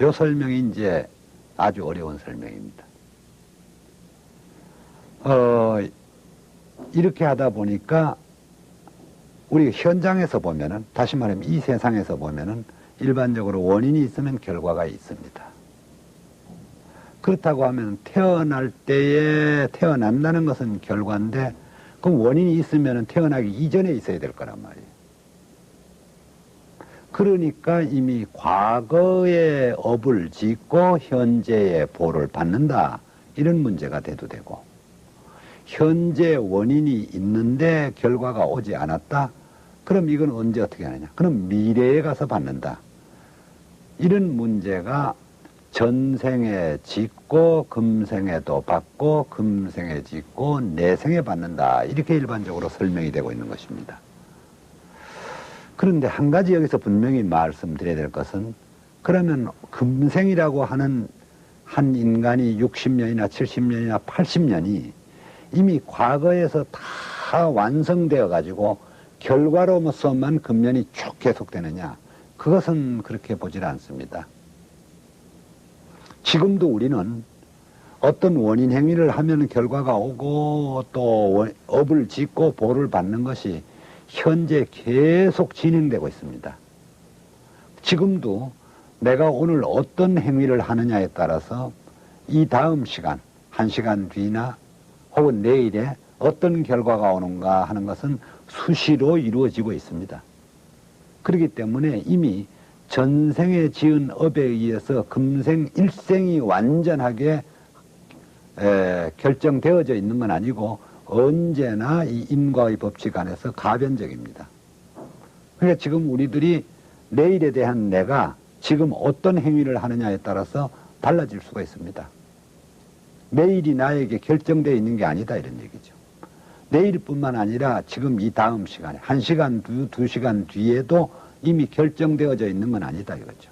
요 설명이 이제 아주 어려운 설명입니다. 어, 이렇게 하다 보니까 우리 현장에서 보면은 다시 말하면 이 세상에서 보면은 일반적으로 원인이 있으면 결과가 있습니다. 그렇다고 하면 태어날 때에 태어난다는 것은 결과인데 그럼 원인이 있으면 태어나기 이전에 있어야 될 거란 말이에요. 그러니까 이미 과거의 업을 짓고 현재의 보를 받는다. 이런 문제가 돼도 되고 현재 원인이 있는데 결과가 오지 않았다. 그럼 이건 언제 어떻게 하느냐? 그럼 미래에 가서 받는다. 이런 문제가 전생에 짓고 금생에도 받고 금생에 짓고 내생에 받는다. 이렇게 일반적으로 설명이 되고 있는 것입니다. 그런데 한 가지 여기서 분명히 말씀드려야 될 것은 그러면 금생이라고 하는 한 인간이 60년이나 70년이나 80년이 이미 과거에서 다 완성되어 가지고 결과로서만 금년이 쭉 계속되느냐 그것은 그렇게 보질 않습니다. 지금도 우리는 어떤 원인 행위를 하면 결과가 오고 또 업을 짓고 보를 받는 것이 현재 계속 진행되고 있습니다. 지금도 내가 오늘 어떤 행위를 하느냐에 따라서 이 다음 시간, 한 시간 뒤나 혹은 내일에 어떤 결과가 오는가 하는 것은 수시로 이루어지고 있습니다. 그렇기 때문에 이미 전생에 지은 업에 의해서 금생 일생이 완전하게 에, 결정되어져 있는 건 아니고 언제나 이 인과의 법칙 안에서 가변적입니다. 그러니까 지금 우리들이 내일에 대한 내가 지금 어떤 행위를 하느냐에 따라서 달라질 수가 있습니다. 내일이 나에게 결정되어 있는 게 아니다 이런 얘기죠. 내일뿐만 아니라 지금 이 다음 시간에 한 시간 두, 두 시간 뒤에도 이미 결정되어져 있는 건 아니다 이거죠.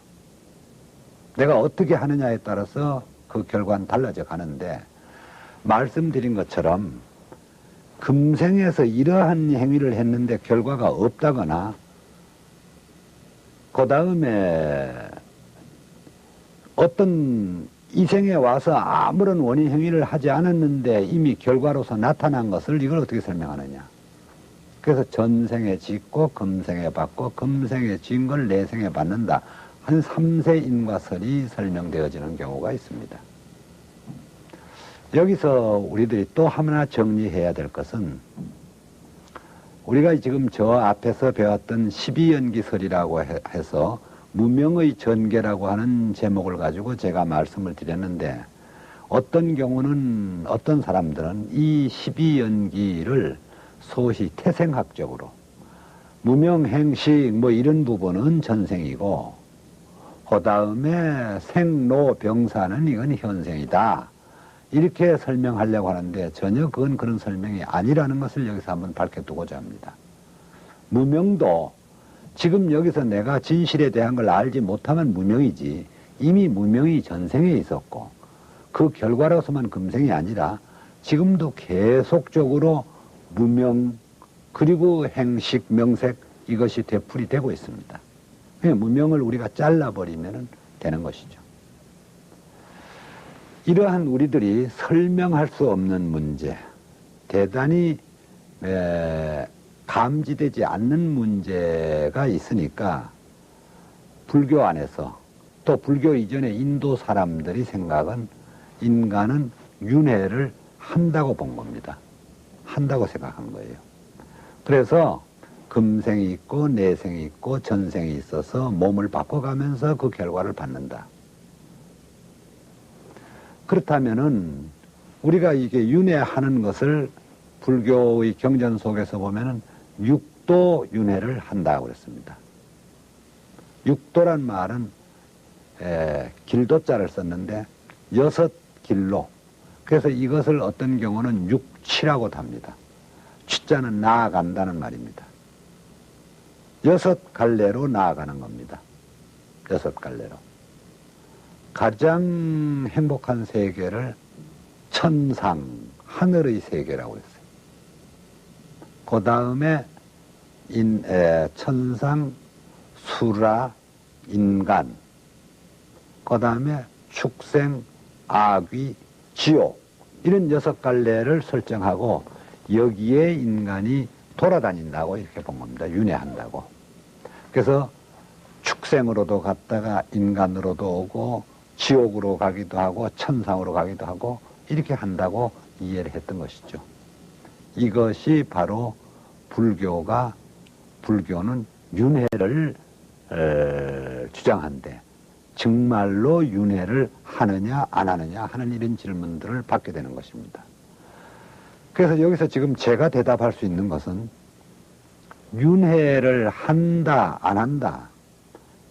내가 어떻게 하느냐에 따라서 그 결과는 달라져 가는데 말씀드린 것처럼 금생에서 이러한 행위를 했는데 결과가 없다거나 그 다음에 어떤 이생에 와서 아무런 원인 행위를 하지 않았는데 이미 결과로서 나타난 것을 이걸 어떻게 설명하느냐. 그래서 전생에 짓고 금생에 받고 금생에 지은 걸 내생에 받는다. 한 3세 인과설이 설명되어지는 경우가 있습니다. 여기서 우리들이 또 하나 정리해야 될 것은 우리가 지금 저 앞에서 배웠던 12연기설이라고 해서 무명의 전개라고 하는 제목을 가지고 제가 말씀을 드렸는데 어떤 경우는 어떤 사람들은 이 12연기를 소시 태생학적으로 무명행식 뭐 이런 부분은 전생이고 그 다음에 생로병사는 이건 현생이다. 이렇게 설명하려고 하는데 전혀 그건 그런 설명이 아니라는 것을 여기서 한번 밝혀두고자 합니다. 무명도 지금 여기서 내가 진실에 대한 걸 알지 못하면 무명이지 이미 무명이 전생에 있었고 그 결과로서만 금생이 아니라 지금도 계속적으로 무명 그리고 행식 명색 이것이 되풀이 되고 있습니다. 무명을 우리가 잘라버리면 되는 것이죠. 이러한 우리들이 설명할 수 없는 문제, 대단히 에, 감지되지 않는 문제가 있으니까 불교 안에서 또 불교 이전의 인도 사람들이 생각은 인간은 윤회를 한다고 본 겁니다. 한다고 생각한 거예요. 그래서 금생이 있고 내생이 있고 전생이 있어서 몸을 바꿔가면서 그 결과를 받는다. 그렇다면은 우리가 이게 윤회하는 것을 불교의 경전 속에서 보면은 육도 윤회를 한다고 그랬습니다. 육도란 말은 에, 길도자를 썼는데 여섯 길로 그래서 이것을 어떤 경우는 육치라고 합니다. 취자는 나아간다는 말입니다. 여섯 갈래로 나아가는 겁니다. 여섯 갈래로. 가장 행복한 세계를 천상, 하늘의 세계라고 했어요. 그 다음에 인, 에, 천상, 수라, 인간, 그 다음에 축생, 악귀, 지옥 이런 여섯 갈래를 설정하고 여기에 인간이 돌아다닌다고 이렇게 본 겁니다. 윤회한다고. 그래서 축생으로도 갔다가 인간으로도 오고 지옥으로 가기도 하고 천상으로 가기도 하고 이렇게 한다고 이해를 했던 것이죠. 이것이 바로 불교가 불교는 윤회를 에, 주장한데 정말로 윤회를 하느냐 안 하느냐 하는 이런 질문들을 받게 되는 것입니다. 그래서 여기서 지금 제가 대답할 수 있는 것은 윤회를 한다 안 한다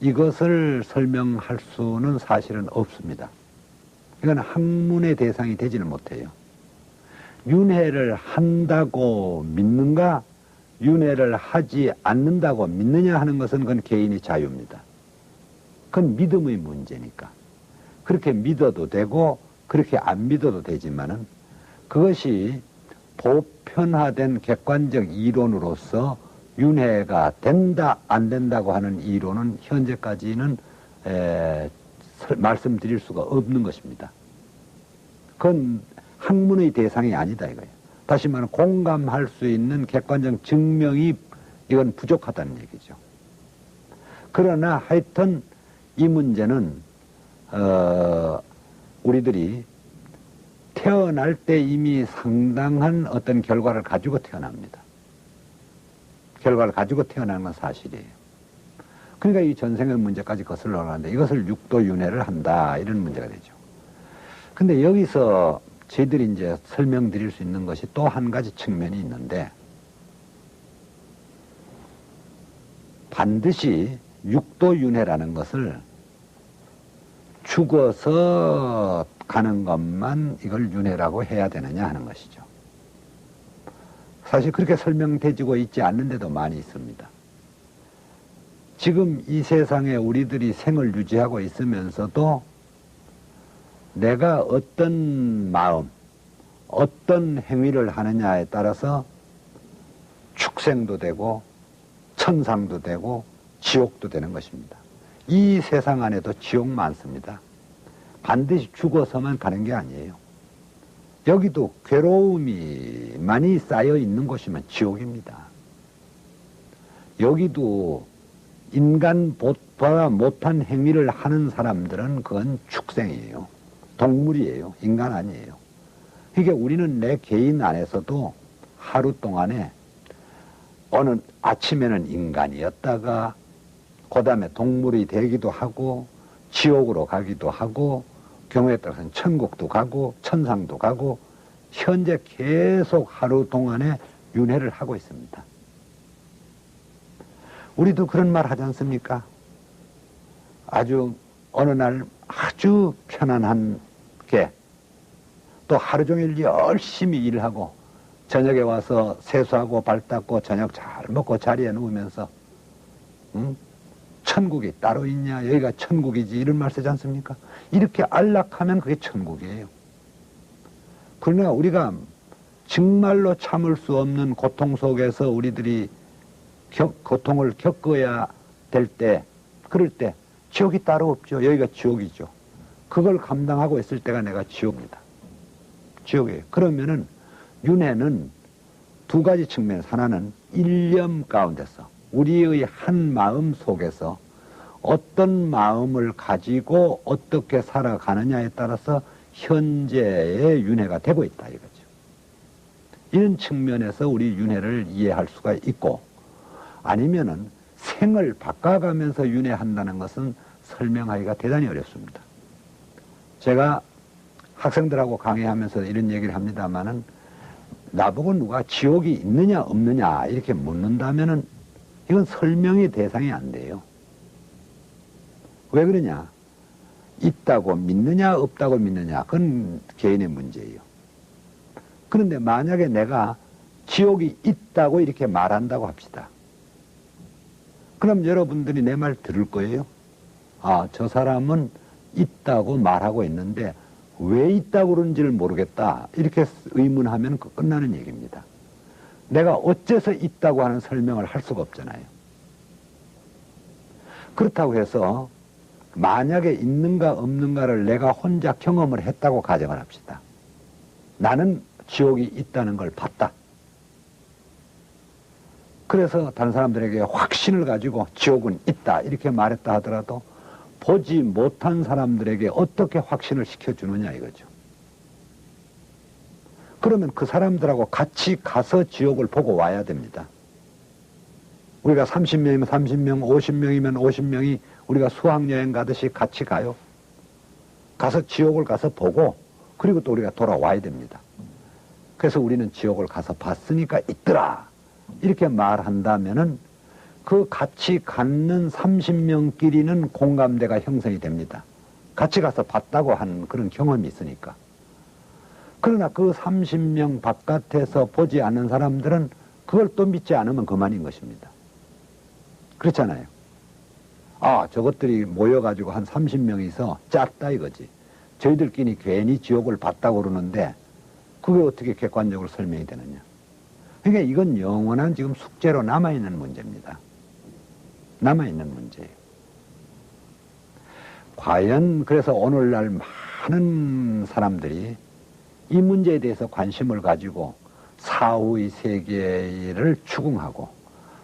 이것을 설명할 수는 사실은 없습니다. 이건 학문의 대상이 되지는 못해요. 윤회를 한다고 믿는가 윤회를 하지 않는다고 믿느냐 하는 것은 그건 개인의 자유입니다. 그건 믿음의 문제니까. 그렇게 믿어도 되고 그렇게 안 믿어도 되지만은 그것이 보편화된 객관적 이론으로서 윤회가 된다 안 된다고 하는 이론은 현재까지는 에, 설- 말씀드릴 수가 없는 것입니다. 그건 학문의 대상이 아니다 이거예요. 다시 말하면 공감할 수 있는 객관적 증명이 이건 부족하다는 얘기죠. 그러나 하여튼 이 문제는 어, 우리들이 태어날 때 이미 상당한 어떤 결과를 가지고 태어납니다. 결과를 가지고 태어나는 건 사실이에요. 그러니까 이 전생의 문제까지 거슬러 가는데 이것을 육도윤회를 한다 이런 문제가 되죠. 근데 여기서 저희들이 이제 설명드릴 수 있는 것이 또 한 가지 측면이 있는데 반드시 육도윤회라는 것을 죽어서 가는 것만 이걸 윤회라고 해야 되느냐 하는 것이죠. 사실 그렇게 설명되지고 있지 않는 데도 많이 있습니다. 지금 이 세상에 우리들이 생을 유지하고 있으면서도 내가 어떤 마음, 어떤 행위를 하느냐에 따라서 축생도 되고 천상도 되고 지옥도 되는 것입니다. 이 세상 안에도 지옥 많습니다. 반드시 죽어서만 가는 게 아니에요. 여기도 괴로움이 많이 쌓여 있는 곳이면 지옥입니다. 여기도 인간 보다 못한 행위를 하는 사람들은 그건 축생이에요. 동물이에요. 인간 아니에요. 그러니까 우리는 내 개인 안에서도 하루 동안에 어느 아침에는 인간이었다가 그 다음에 동물이 되기도 하고 지옥으로 가기도 하고 경우에 따라서는 천국도 가고 천상도 가고 현재 계속 하루 동안에 윤회를 하고 있습니다. 우리도 그런 말 하지 않습니까? 아주 어느 날 아주 편안한 게 또 하루 종일 열심히 일하고 저녁에 와서 세수하고 발 닦고 저녁 잘 먹고 자리에 누우면서 음? 천국이 따로 있냐 여기가 천국이지 이런 말 쓰지 않습니까? 이렇게 안락하면 그게 천국이에요. 그러나 우리가 정말로 참을 수 없는 고통 속에서 우리들이 겪- 고통을 겪어야 될 때, 그럴 때 지옥이 따로 없죠. 여기가 지옥이죠. 그걸 감당하고 있을 때가 내가 지옥입니다. 지옥이에요. 그러면은 윤회는 두 가지 측면에서 하나는 일념 가운데서 우리의 한 마음 속에서 어떤 마음을 가지고 어떻게 살아가느냐에 따라서 현재의 윤회가 되고 있다 이거죠. 이런 측면에서 우리 윤회를 이해할 수가 있고 아니면은 생을 바꿔가면서 윤회한다는 것은 설명하기가 대단히 어렵습니다. 제가 학생들하고 강의하면서 이런 얘기를 합니다만은 나보고 누가 지옥이 있느냐 없느냐 이렇게 묻는다면은 이건 설명의 대상이 안 돼요. 왜 그러냐? 있다고 믿느냐 없다고 믿느냐 그건 개인의 문제예요. 그런데 만약에 내가 지옥이 있다고 이렇게 말한다고 합시다. 그럼 여러분들이 내 말 들을 거예요. 아, 저 사람은 있다고 말하고 있는데 왜 있다고 그런지를 모르겠다. 이렇게 의문하면 그 끝나는 얘기입니다. 내가 어째서 있다고 하는 설명을 할 수가 없잖아요. 그렇다고 해서 만약에 있는가 없는가를 내가 혼자 경험을 했다고 가정을 합시다. 나는 지옥이 있다는 걸 봤다. 그래서 다른 사람들에게 확신을 가지고 지옥은 있다 이렇게 말했다 하더라도 보지 못한 사람들에게 어떻게 확신을 시켜주느냐 이거죠. 그러면 그 사람들하고 같이 가서 지옥을 보고 와야 됩니다. 우리가 30명이면 30명, 50명이면 50명이 우리가 수학여행 가듯이 같이 가요. 가서 지옥을 가서 보고 그리고 또 우리가 돌아와야 됩니다. 그래서 우리는 지옥을 가서 봤으니까 있더라. 이렇게 말한다면은 그 같이 갖는 30명끼리는 공감대가 형성이 됩니다. 같이 가서 봤다고 하는 그런 경험이 있으니까. 그러나 그 30명 바깥에서 보지 않는 사람들은 그걸 또 믿지 않으면 그만인 것입니다. 그렇잖아요. 아, 저것들이 모여가지고 한 30명이서 짰다 이거지. 저희들끼리 괜히 지옥을 봤다고 그러는데 그게 어떻게 객관적으로 설명이 되느냐. 그러니까 이건 영원한 지금 숙제로 남아있는 문제입니다. 남아있는 문제예요. 과연 그래서 오늘날 많은 사람들이 이 문제에 대해서 관심을 가지고 사후의 세계를 추궁하고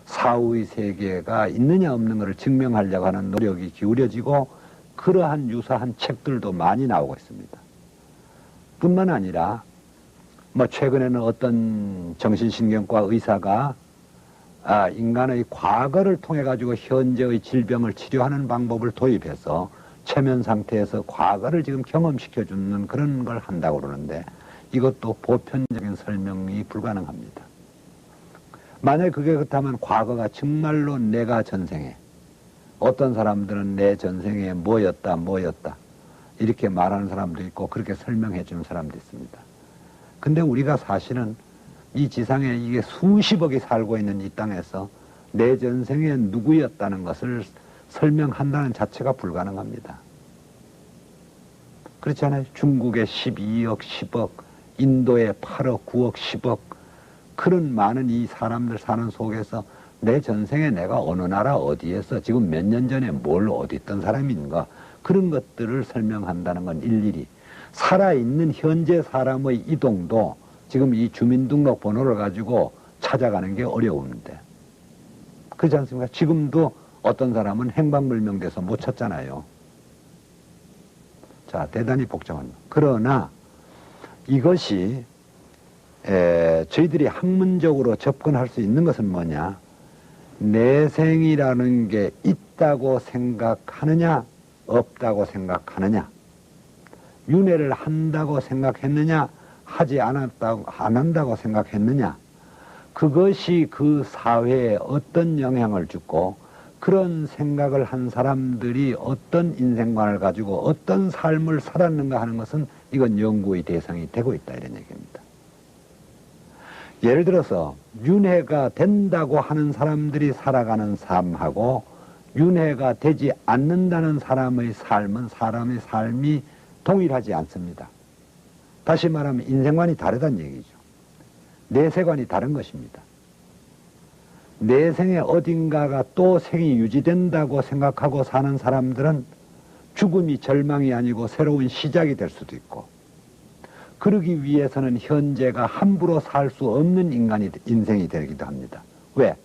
사후의 세계가 있느냐 없는 것을 증명하려고 하는 노력이 기울여지고 그러한 유사한 책들도 많이 나오고 있습니다. 뿐만 아니라 뭐 최근에는 어떤 정신신경과 의사가 아, 인간의 과거를 통해 가지고 현재의 질병을 치료하는 방법을 도입해서 최면 상태에서 과거를 지금 경험시켜 주는 그런 걸 한다고 그러는데 이것도 보편적인 설명이 불가능합니다. 만약 그게 그렇다면 과거가 정말로 내가 전생에 어떤 사람들은 내 전생에 뭐였다 뭐였다 이렇게 말하는 사람도 있고 그렇게 설명해 주는 사람도 있습니다. 근데 우리가 사실은 이 지상에 이게 수십억이 살고 있는 이 땅에서 내 전생에 누구였다는 것을 설명한다는 자체가 불가능합니다. 그렇지 않아요? 중국에 12억, 10억, 인도에 8억, 9억, 10억 그런 많은 이 사람들 사는 속에서 내 전생에 내가 어느 나라 어디에서 지금 몇 년 전에 뭘 어디 있던 사람인가 그런 것들을 설명한다는 건 일일이 살아있는 현재 사람의 이동도 지금 이 주민등록 번호를 가지고 찾아가는 게 어려운데 그렇지 않습니까? 지금도 어떤 사람은 행방불명돼서 못 찾잖아요. 자, 대단히 복잡한. 그러나 이것이 에, 저희들이 학문적으로 접근할 수 있는 것은 뭐냐? 내생이라는 게 있다고 생각하느냐, 없다고 생각하느냐? 윤회를 한다고 생각했느냐, 하지 않았다고, 안 한다고 생각했느냐, 그것이 그 사회에 어떤 영향을 주고, 그런 생각을 한 사람들이 어떤 인생관을 가지고 어떤 삶을 살았는가 하는 것은 이건 연구의 대상이 되고 있다, 이런 얘기입니다. 예를 들어서, 윤회가 된다고 하는 사람들이 살아가는 삶하고, 윤회가 되지 않는다는 사람의 삶은 사람의 삶이 동일하지 않습니다. 다시 말하면 인생관이 다르다는 얘기죠. 내세관이 다른 것입니다. 내생에 어딘가가 또 생이 유지된다고 생각하고 사는 사람들은 죽음이 절망이 아니고 새로운 시작이 될 수도 있고 그러기 위해서는 현재가 함부로 살 수 없는 인간이 인생이 되기도 합니다. 왜?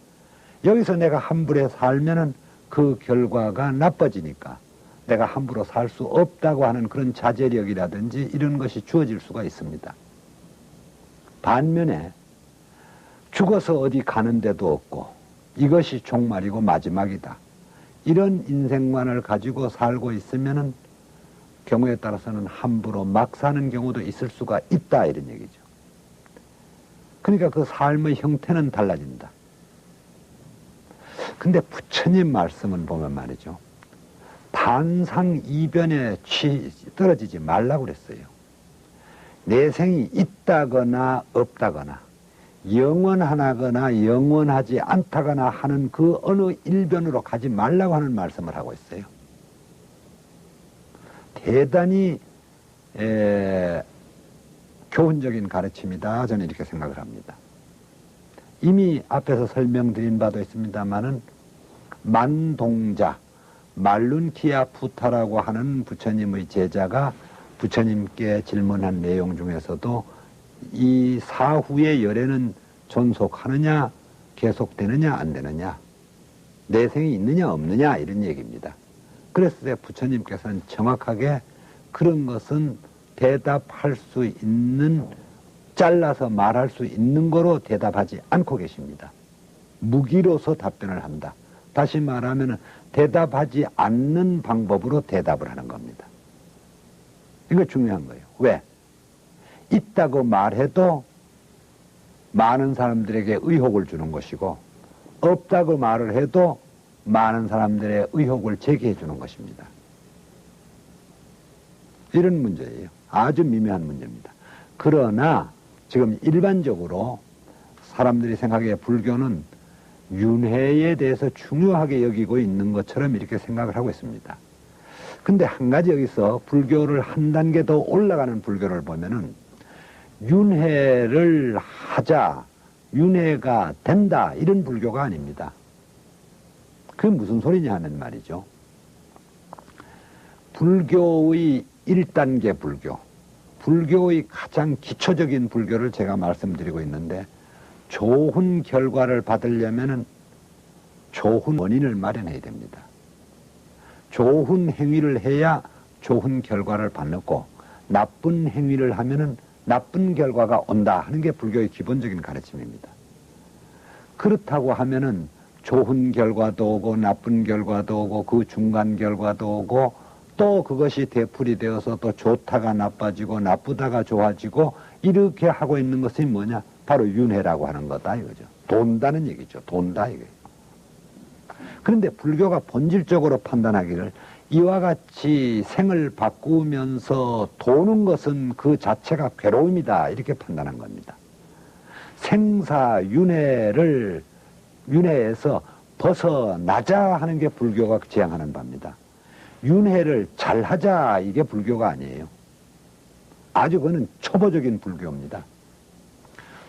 여기서 내가 함부로 살면은 그 결과가 나빠지니까 내가 함부로 살 수 없다고 하는 그런 자제력이라든지 이런 것이 주어질 수가 있습니다. 반면에 죽어서 어디 가는 데도 없고 이것이 종말이고 마지막이다. 이런 인생관을 가지고 살고 있으면은 경우에 따라서는 함부로 막 사는 경우도 있을 수가 있다 이런 얘기죠. 그러니까 그 삶의 형태는 달라진다. 근데 부처님 말씀은 보면 말이죠. 단상 이변에 취, 떨어지지 말라고 그랬어요. 내생이 있다거나 없다거나 영원하거나 영원하지 않다거나 하는 그 어느 일변으로 가지 말라고 하는 말씀을 하고 있어요. 대단히 에, 교훈적인 가르침이다. 저는 이렇게 생각을 합니다. 이미 앞에서 설명드린 바도 있습니다만은 만동자 말룬키아 푸타라고 하는 부처님의 제자가 부처님께 질문한 내용 중에서도 이 사후의 열애는 존속하느냐 계속되느냐 안 되느냐 내생이 있느냐 없느냐 이런 얘기입니다. 그랬을 때 부처님께서는 정확하게 그런 것은 대답할 수 있는 잘라서 말할 수 있는 거로 대답하지 않고 계십니다. 무기로서 답변을 한다. 다시 말하면 대답하지 않는 방법으로 대답을 하는 겁니다. 이거 중요한 거예요. 왜? 있다고 말해도 많은 사람들에게 의혹을 주는 것이고 없다고 말을 해도 많은 사람들의 의혹을 제기해 주는 것입니다. 이런 문제예요. 아주 미묘한 문제입니다. 그러나 지금 일반적으로 사람들이 생각해 불교는 윤회에 대해서 중요하게 여기고 있는 것처럼 이렇게 생각을 하고 있습니다. 근데 한 가지 여기서 불교를 한 단계 더 올라가는 불교를 보면은 윤회를 하자, 윤회가 된다, 이런 불교가 아닙니다. 그게 무슨 소리냐 하는 말이죠. 불교의 1단계 불교, 불교의 가장 기초적인 불교를 제가 말씀드리고 있는데 좋은 결과를 받으려면 좋은 원인을 마련해야 됩니다. 좋은 행위를 해야 좋은 결과를 받고 나쁜 행위를 하면은 나쁜 결과가 온다 하는 게 불교의 기본적인 가르침입니다. 그렇다고 하면은 좋은 결과도 오고 나쁜 결과도 오고 그 중간 결과도 오고 또 그것이 되풀이 되어서 또 좋다가 나빠지고 나쁘다가 좋아지고 이렇게 하고 있는 것이 뭐냐? 바로 윤회라고 하는 거다 이거죠. 돈다는 얘기죠. 돈다 이거예요. 그런데 불교가 본질적으로 판단하기를 이와 같이 생을 바꾸면서 도는 것은 그 자체가 괴로움이다 이렇게 판단한 겁니다. 생사 윤회를 윤회에서 벗어나자 하는 게 불교가 지향하는 바입니다. 윤회를 잘하자 이게 불교가 아니에요. 아주 그는 초보적인 불교입니다.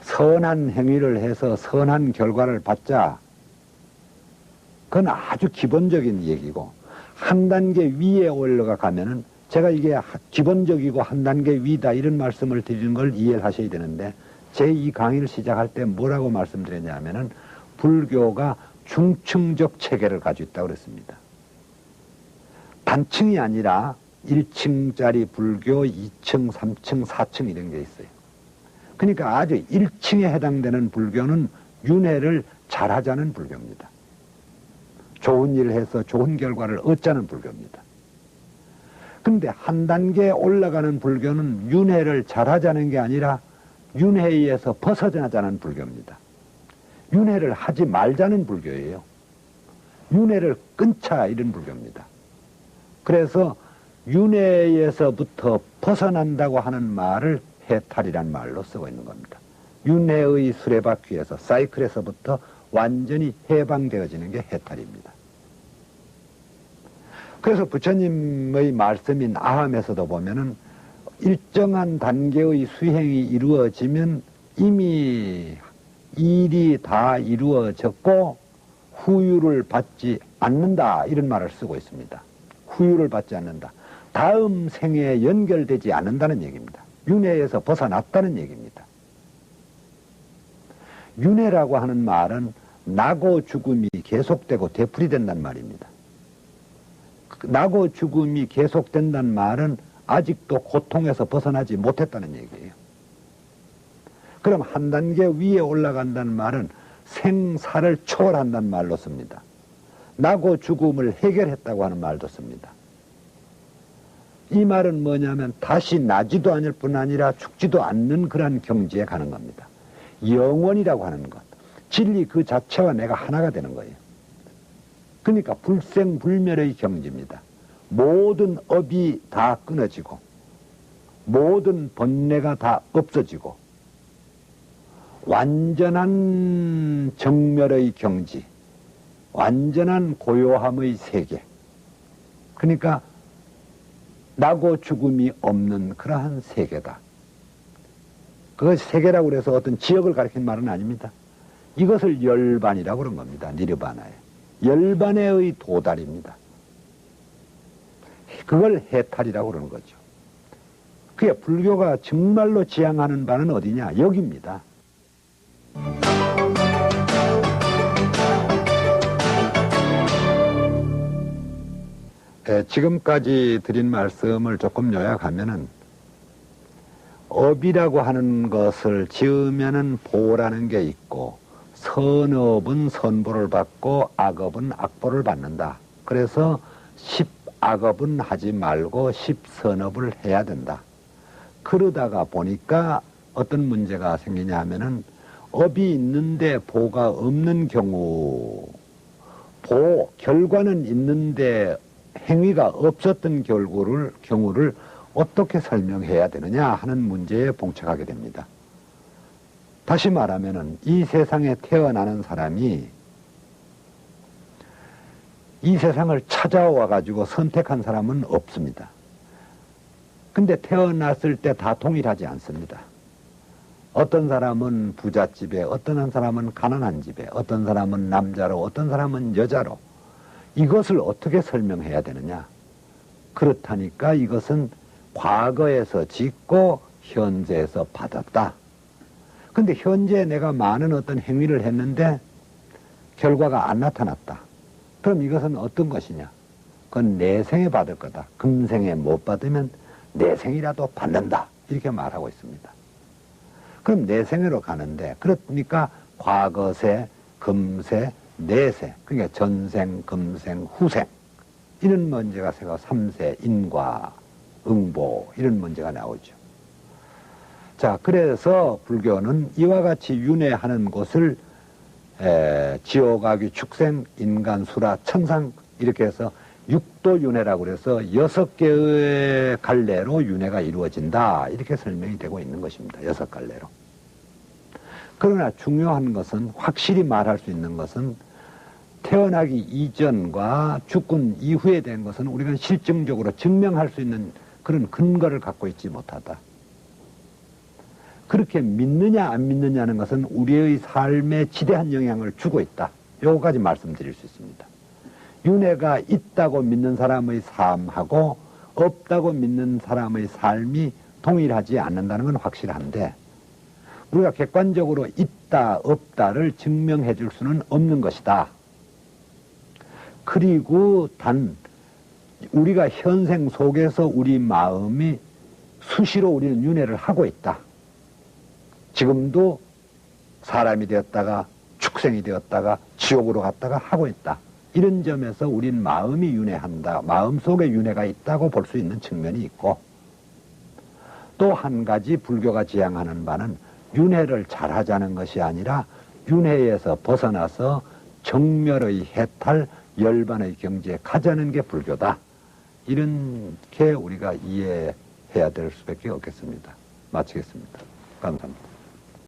선한 행위를 해서 선한 결과를 받자 그건 아주 기본적인 얘기고 한 단계 위에 올라가 가면은 제가 이게 기본적이고 한 단계 위다 이런 말씀을 드리는 걸 이해를 하셔야 되는데 제 이 강의를 시작할 때 뭐라고 말씀드렸냐면은 불교가 중층적 체계를 가지고 있다고 그랬습니다. 단층이 아니라 1층짜리 불교, 2층, 3층, 4층 이런 게 있어요. 그러니까 아주 1층에 해당되는 불교는 윤회를 잘하자는 불교입니다. 좋은 일을 해서 좋은 결과를 얻자는 불교입니다. 근데 한 단계 올라가는 불교는 윤회를 잘하자는 게 아니라 윤회에서 벗어나자는 불교입니다. 윤회를 하지 말자는 불교예요. 윤회를 끊자 이런 불교입니다. 그래서 윤회에서부터 벗어난다고 하는 말을 해탈이란 말로 쓰고 있는 겁니다. 윤회의 수레바퀴에서 사이클에서부터 완전히 해방되어지는 게 해탈입니다. 그래서 부처님의 말씀인 아함에서도 보면은 일정한 단계의 수행이 이루어지면 이미 일이 다 이루어졌고 후유를 받지 않는다 이런 말을 쓰고 있습니다. 후유를 받지 않는다. 다음 생에 연결되지 않는다는 얘기입니다. 윤회에서 벗어났다는 얘기입니다. 윤회라고 하는 말은 나고 죽음이 계속되고 되풀이된단 말입니다. 나고 죽음이 계속된다는 말은 아직도 고통에서 벗어나지 못했다는 얘기예요. 그럼 한 단계 위에 올라간다는 말은 생사를 초월한다는 말로 씁니다. 나고 죽음을 해결했다고 하는 말도 씁니다. 이 말은 뭐냐면 다시 나지도 않을 뿐 아니라 죽지도 않는 그러한 경지에 가는 겁니다. 영원이라고 하는 것. 진리 그 자체와 내가 하나가 되는 거예요. 그러니까 불생불멸의 경지입니다. 모든 업이 다 끊어지고 모든 번뇌가 다 없어지고 완전한 정멸의 경지, 완전한 고요함의 세계. 그러니까 나고 죽음이 없는 그러한 세계다. 그것이 세계라고 그래서 어떤 지역을 가리킨 말은 아닙니다. 이것을 열반이라고 그런 겁니다. 니르바나에. 열반의 도달입니다. 그걸 해탈이라고 그러는 거죠. 그게 불교가 정말로 지향하는 바는 어디냐? 여기입니다. 에, 지금까지 드린 말씀을 조금 요약하면은 업이라고 하는 것을 지으면은 보라는 게 있고 선업은 선보를 받고 악업은 악보를 받는다. 그래서 십악업은 하지 말고 십선업을 해야 된다. 그러다가 보니까 어떤 문제가 생기냐 하면은 업이 있는데 보가 없는 경우 보 결과는 있는데 행위가 없었던 결과를 경우를 어떻게 설명해야 되느냐 하는 문제에 봉착하게 됩니다. 다시 말하면은 이 세상에 태어나는 사람이 이 세상을 찾아와 가지고 선택한 사람은 없습니다. 근데 태어났을 때 다 동일하지 않습니다. 어떤 사람은 부잣집에, 어떤 한 사람은 가난한 집에, 어떤 사람은 남자로, 어떤 사람은 여자로. 이것을 어떻게 설명해야 되느냐? 그렇다니까 이것은 과거에서 짓고 현재에서 받았다. 근데 현재 내가 많은 어떤 행위를 했는데 결과가 안 나타났다. 그럼 이것은 어떤 것이냐? 그건 내 생에 받을 거다. 금생에 못 받으면 내 생이라도 받는다. 이렇게 말하고 있습니다. 그럼 내생으로 가는데 그러니까 과거세, 금세, 내세 그러니까 전생, 금생, 후생 이런 문제가 생겨 삼세, 인과, 응보 이런 문제가 나오죠. 자 그래서 불교는 이와 같이 윤회하는 곳을 에, 지옥아귀, 축생, 인간, 수라, 천상 이렇게 해서 육도 윤회라고 그래서 여섯 개의 갈래로 윤회가 이루어진다 이렇게 설명이 되고 있는 것입니다. 여섯 갈래로. 그러나 중요한 것은 확실히 말할 수 있는 것은 태어나기 이전과 죽군 이후에 된 것은 우리가 실증적으로 증명할 수 있는 그런 근거를 갖고 있지 못하다. 그렇게 믿느냐 안 믿느냐는 것은 우리의 삶에 지대한 영향을 주고 있다. 요거까지 말씀드릴 수 있습니다. 윤회가 있다고 믿는 사람의 삶하고 없다고 믿는 사람의 삶이 동일하지 않는다는 건 확실한데 우리가 객관적으로 있다 없다를 증명해 줄 수는 없는 것이다. 그리고 단 우리가 현생 속에서 우리 마음이 수시로 우리는 윤회를 하고 있다. 지금도 사람이 되었다가 축생이 되었다가 지옥으로 갔다가 하고 있다. 이런 점에서 우린 마음이 윤회한다. 마음 속에 윤회가 있다고 볼 수 있는 측면이 있고 또 한 가지 불교가 지향하는 바는 윤회를 잘하자는 것이 아니라 윤회에서 벗어나서 정멸의 해탈, 열반의 경지에 가자는 게 불교다. 이렇게 우리가 이해해야 될 수밖에 없겠습니다. 마치겠습니다. 감사합니다.